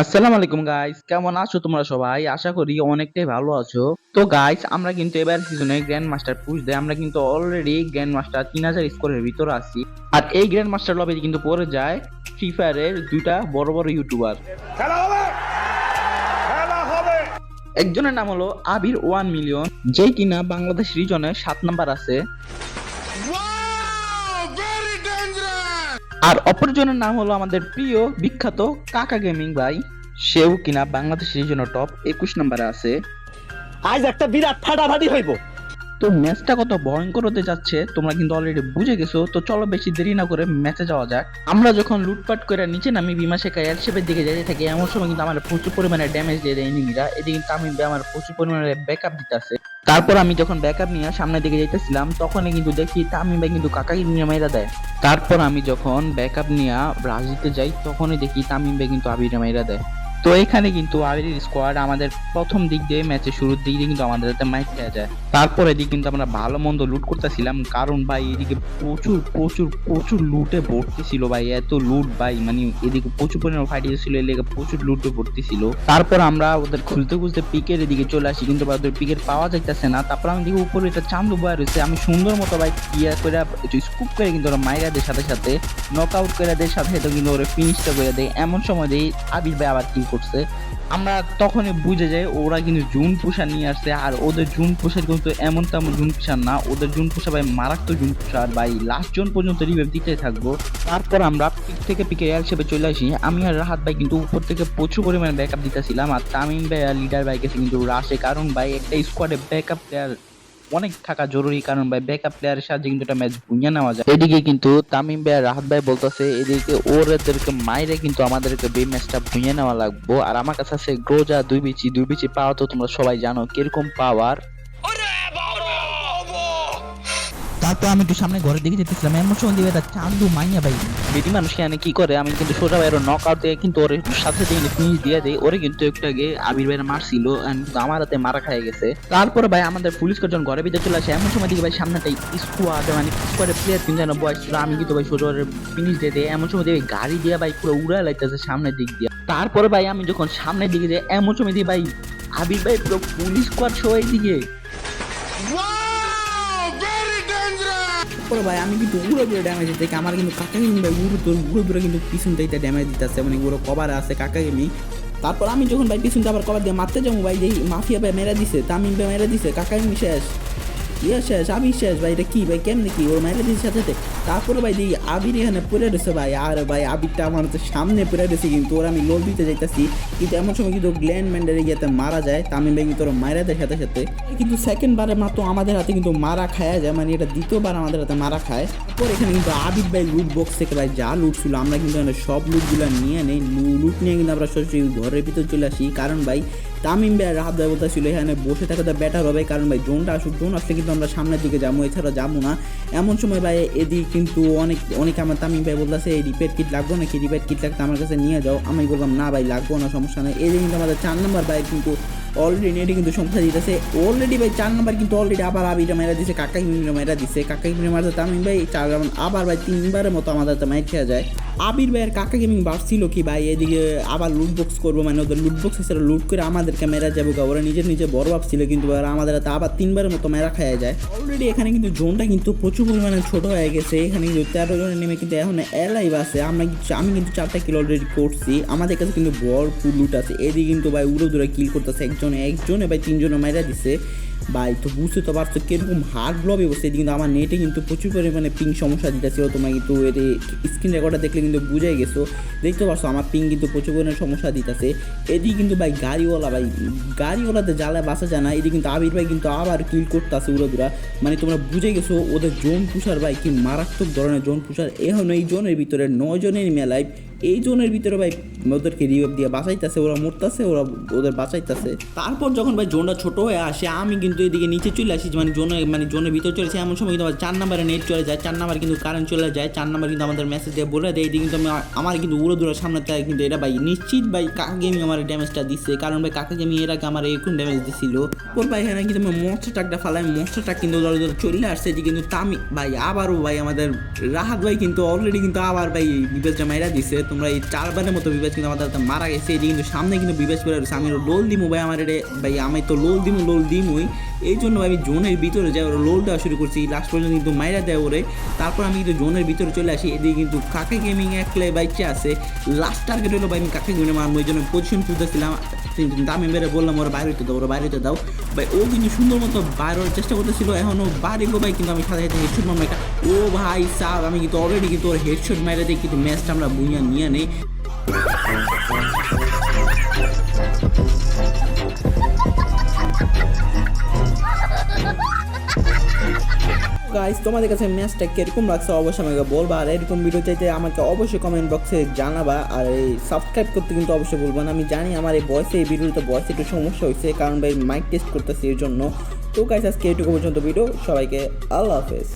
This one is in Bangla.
আসসালামু আলাইকুম গাইস কেমন আছো তোমরা সবাই? আশা করি অনেকটাই ভালো আছো। তো গাইস আমরা কিন্তু এবার সিজনে গ্র্যান্ড মাস্টার পুশ দেয়। আমরা কিন্তু অলরেডি গ্র্যান্ড মাস্টার তিন হাজার স্কোরের ভিতরে আছি। আর এই গ্র্যান্ড মাস্টার লবে কিন্তু পড়ে যায় ফ্রি ফায়ারের দুইটা বড় বড় ইউটিউবার খেলা হবে! খেলা হবে! একজনের নাম হলো আবির ওয়ান মিলিয়ন যেই কিনা বাংলাদেশ রিজনে সাত নাম্বার আছে। আর অপরজনের নাম হলো আমাদের প্রিয় বিখ্যাত কাকা গেমিং ভাই। সেও কিনা বাংলাদেশের জন্য টপ একুশ নাম্বারে আছে। আজ একটা বিরাট ফাটাফাটি হইব। তো ম্যাচটা কত ভয়ঙ্কর হতে যাচ্ছে তোমরা কিন্তু অলরেডি বুঝে গেছো তো চলো বেশি দেরি না করে ম্যাচে যাওয়া যাক। আমরা যখন লুটপাট করে নিচে নামি বিমা শেখা এয়ারশেপের দিকে যেতে থাকি এমন সময় কিন্তু আমার প্রচুর পরিমাণে ড্যামেজ দিয়ে দেয় এনিমিরা এদিকে কিন্তু আমি আমার প্রচুর পরিমাণে ব্যাকআপ দিতেছে। তারপর আমি যখন ব্যাকআপ নিয়ে সামনের দিকে যাইতেছিলাম, তখনই কিন্তু দেখি তামিম কিন্তু কাকাকে নিয়ে মেরা দেয়। তারপর আমি যখন ব্যাকআপ নিয়ে ব্রাজিলতে যাই, তখনই দেখি তামিম ভাই কিন্তু আবির মেরা দেয়। তো এখানে কিন্তু আবির স্কোয়াড আমাদের প্রথম দিক দিয়ে ম্যাচের শুরুর দিক দিয়ে কিন্তু আমাদের হাতে মাইক খেয়ে যায়। তারপরে এদিকে কিন্তু আমরা ভালো মন্দ লুট করতেছিলাম। কারণ ভাই, এদিকে প্রচুর প্রচুর প্রচুর লুটে ভর্তি ছিল ভাই, এত লুট ভাই মানে এদিকে প্রচুর পরিমাণ ফাইট ছিল এদিকে প্রচুর লুটে ভর্তি ছিল তারপর আমরা ওদের খুলতে খুলতে পিকের এদিকে চলে আসি, কিন্তু ওদের পিকের পাওয়া যাইতেছে না। তারপর আমি দেখি উপরে একটা চান্দু বয়া রয়েছে, আমি সুন্দর মতো ভাই ইয়া করে স্কুপ করে কিন্তু ওরা মাইরা দেয় সাথে সাথে। নক আউট করে দেয়, সাথে সাথে কিন্তু ওরা ফিনিশটা করে দেয়। এমন সময় দেয় আবির ভাই আবার কি করছে, আমরা তখনই বুঝে যাই, ওরা কিন্তু জুন পোষা নিয়ে আসছে, আর ওদের জুন পোষার কিন্তু এমন তেমন জুন পোষার না, ওদের জুন পোষা ভাই মারাত্মক জুন পোষার। ভাই লাস্ট জন পর্যন্ত রিভাইভ দিতে থাকব। তারপর আমরা পিক থেকে পিকে এয়ার হিসেবে চলে আসি। আমি আর রাহাত ভাই কিন্তু উপর থেকে প্রচুর পরিমাণে ব্যাকআপ দিতেছিলাম, আর তামিম ভাই আর লিডার ভাই কিন্তু রাশে কারণ ভাই, একটা স্কোয়াডে ব্যাকআপ প্লেয়ার অনেক থাকা জরুরি কারণ ভাই ব্যাকআপ প্লেয়ারের সাহায্যে কিন্তু একটা ম্যাচ ভুইয়া নেওয়া যায়। এদিকে কিন্তু তামিম ভাই রাহাত ভাই বলতেছে, এদিকে ওদেরকে মাইরে কিন্তু আমাদেরকে বে ম্যাচটা ভুইয়া নেওয়া লাগবো। আর আমার কাছে আছে গ্রোজা দুই বিচি দুই বিচি পাওয়া তো তোমরা সবাই জানো, কীরকম পাওয়ার তারপর আমি একটু সামনে ঘরের দিকে যেতেছিলাম এমন সময় দিবে একটা চান্দু মাইয়া ভাই। বেটি মানুষ এখানে কি করে আমি কিন্তু সোজা ভাইয়ের নক আউট দিয়ে কিন্তু ওর সাথে সাথে কিন্তু ফিনিশ দিয়ে দেয় ওরে কিন্তু একটু আগে আবির ভাইয়ের মারছিল কিন্তু আমার হাতে মারা খাই গেছে। তারপরে ভাই আমাদের পুলিশ কজন ঘরে ভিতরে চলে আসে এমন সময় দিকে ভাই সামনেটাই স্কোয়াড মানে স্কোয়াডের প্লেয়ার তিন জন বয়স ছিল আমি কিন্তু ভাই সোজা ফিনিশ দিয়ে দেয় এমন সময় দিয়ে গাড়ি দিয়ে ভাই পুরো উড়া লাইতেছে সামনের দিক দিয়ে। তারপরে ভাই আমি যখন সামনের দিকে যাই এমন সময় দিয়ে ভাই আবির ভাই পুরো পুলিশ স্কোয়াড সবাই দিকে। তারপরে ভাই, আমি কিন্তু উড়ো দূরে ড্যামেজ দিতে আমার কিন্তু কাকা কিন্তু ভাই উড়ো তোর উড়ো দূরে কিন্তু পিছন থেকে ড্যামেজ দিতেছে। মানে উড়ো কবার আছে কাকা গেমি তারপর আমি যখন ভাই পিছন আবার কবার দিয়ে মারতে যাব ভাই, যেই মাফিয়া ভাই মেরা দিছে, তামিম ভাই মেরা দিছে কাকা গেমি শেষ। ইয়ে শেষ আবির শেষ, ভাই, এটা কি, ভাই, কেমনে কি? ওর মেরা দিছে সাথে তারপরে, ভাই, দেখি আবির এখানে পড়ে রয়েছে, ভাই। আর, ভাই, আবিরটা আমার হচ্ছে সামনে পড়ে রয়েছে, কিন্তু ওর আমি লোল দিতে যাইতেছি। কিন্তু এমন সময় কিন্তু গ্ল্যান্ড ম্যান্ডারে গিয়ে মারা যায়, তামিম ভাই কিন্তু ওরা মারা সাথে সাথে। কিন্তু সেকেন্ড বারে মাত্র আমাদের হাতে কিন্তু মারা খায়া যায় মানে এটা দ্বিতীয়বার আমাদের হাতে মারা খায়। তারপর এখানে কিন্তু আবিদ ভাই লুট বক্স থেকে, ভাই, যা লুট ছিল, আমরা কিন্তু এখানে সব লুটগুলো নিয়ে নেই লুট নিয়ে কিন্তু আমরা সরাসরি ঘরের ভিতর চলে আসি। কারণ, ভাই তামিম ভাই রাহাত ভাই বলতেছিল এখানে বসে থাকাটা বেটার হবে। কারণ ভাই জোনটা আসুক জোন আসলে কিন্তু আমরা সামনের দিকে যাব এছাড়া যাব না। এমন সময় ভাই এদিক কিন্তু অনেক অনেক আমার তামিম ভাই বলতেছে, এই রিপেয়ার কিট লাগবো নাকি? রিপেয়ার কিট লাগতে আমার কাছে নিয়ে যাও। আমি বললাম, না ভাই, লাগবো না, সমস্যা নেই। এই কিন্তু আমাদের চার নম্বর ভাই কিন্তু অলরেডি নেটে কিন্তু সমস্যা দিতেছে। অলরেডি ভাই চার নম্বর কিন্তু অলরেডি আবার আবিটা মেরা দিছে, কাকাই মিনিটা মেরা দিছে। কাকাই মিনিটা মারতে তামিম ভাই চার রাউন্ড আবার ভাই তিনবারের মতো আমাদের হাতে মাইট খেয়া যায়। আবির ভাইয়ের কাকা গেমিং বাড়ছিল কি ভাই? এদিকে আবার লুট বক্স করব মানে ওদের লুট বক্স এছাড়া লুট করে আমাদেরকে মেরা যাব গা। ওরা নিজের নিজে বড় ভাবছিল কিন্তু আমাদের হাতে আবার তিনবারের মতো মেরা খাওয়া যায়। অলরেডি এখানে কিন্তু জোনটা কিন্তু প্রচুর পরিমাণে ছোট হয়ে গেছে। এখানে কিন্তু তেরো জনের নেমে কিন্তু এখন এলাইভ আছে। আমরা আমি কিন্তু চারটা কিল অলরেডি করছি। আমাদের কাছে কিন্তু বড় লুট আছে। এদিকে কিন্তু ভাই উড়ো দূরে কিল করতেছে একজনে একজনে ভাই তিনজনে মেরা দিছে। ভাই, তো বুঝতে তো পারছ কীরকম হার্ড ব্লবে বসে কিন্তু আমার নেটে কিন্তু প্রচুর পরিমাণে পিং সমস্যা দিতেছিল তোমরা কিন্তু এর স্ক্রিন রেকর্ডটা দেখলে কিন্তু বুঝে গেছো। দেখতে পারছ, আমার পিং কিন্তু প্রচুর পরিমাণে সমস্যা দিতেছে। এদিকে কিন্তু ভাই গাড়িওয়ালা ভাই গাড়িওয়ালাতে জ্বালায় বাসা যায় না। এদিকে কিন্তু আবির ভাই কিন্তু আবার কিল করতেছে উড়োদুরা। মানে তোমরা বুঝে গেছো, ওদের জোন পুষার ভাই কি মারাত্মক ধরনের জোন পুষার। এখন এই জোনের ভিতরে নয় জনের মেলায় এই জোনের ভিতরে ভাই ওদেরকে রিভাইভ দিয়ে বাঁচাইতেছে, ওরা মরতেছে, ওরা ওদের বাঁচাইতেছে। তারপর যখন ভাই জোনটা ছোট হয়ে আসে, আমি কিন্তু এদিকে নিচে চলে আসি মানে জোনে মানে জোনের ভিতরে চলেছে এমন সময় কিন্তু চার নাম্বারে নেট চলে যায়, চার নাম্বার কিন্তু কারেন্ট চলে যায়, চার নাম্বার কিন্তু আমাদের মেসেজ দিয়ে বলে দেয়, এদিকে কিন্তু আমি, আমার কিন্তু উড়ো দূরের সামনে থাকে কিন্তু এটা ভাই নিশ্চিত ভাই কাকা গেমি আমার ড্যামেজটা দিচ্ছে, কারণ ভাই কাকা গেমি এর আগে আমার এরকম ড্যামেজ দিছিল। ওর ভাই এখানে কিন্তু আমি মনস্টার ট্রাকটা ফালাই মনস্টার ট্রাক কিন্তু দলে দলে চলে আসছে যে কিন্তু তামি ভাই আবারও ভাই আমাদের রাহাত ভাই কিন্তু অলরেডি কিন্তু আবার ভাই বিবেচটা মাইরা দিছে। তোমরা এই চারবারের মতো বিবেচ কিন্তু আমাদের মারা গেছে। এটি কিন্তু সামনে কিন্তু বিবেচ করে রয়েছে। আমি লোল দিমু ভাই, আমার এটা ভাই, আমি তো লোল দিমু, লোল দিমুই। এই জন্য আমি জোনের ভিতরে যাই, ওরা লোল দেওয়া শুরু করছি। লাস্ট পর্যন্ত কিন্তু মাইরা দেয় ওরে। তারপর আমি কিন্তু জোনের ভিতরে চলে আসি। এদিকে কিন্তু কাকে গেমিং একলে বাইচে আছে। লাস্ট টার্গেট হলো ভাই আমি কাকে গেমে মারবো, এই জন্য পজিশন কিন্তু দামি মেরে বললাম, ওরা বাইরে হইতে দাও, ওরা বাইরে হইতে দাও। ভাই, ও কিন্তু সুন্দর মতো বাইরে হওয়ার চেষ্টা করতেছিল। এখনও বাইরে গো ভাই, কিন্তু আমি সাথে সাথে হেডশট মারবো একটা। ও ভাই সাহ আমি কিন্তু অলরেডি কিন্তু ওর হেডশট মাইরে দিয়ে কিন্তু ম্যাচটা আমরা বুঝিয়া নিয়ে নেই। গাইস তোমাদের কাছে ম্যাচটা কীরকম লাগছে অবশ্যই আমাকে বলবা। আর এরকম ভিডিও চাইতে আমাকে অবশ্যই কমেন্ট বক্সে জানাবা। আর এই সাবস্ক্রাইব করতে কিন্তু অবশ্যই বলবা না। আমি জানি আমার এই বয়সে এই ভিডিওতে বয়সে একটু সমস্যা হয়েছে, কারণ ভাই মাইক টেস্ট করতেছি এর জন্য তো গাইস আজকে এটুকু পর্যন্ত ভিডিও সবাইকে আল্লাহ হাফেজ।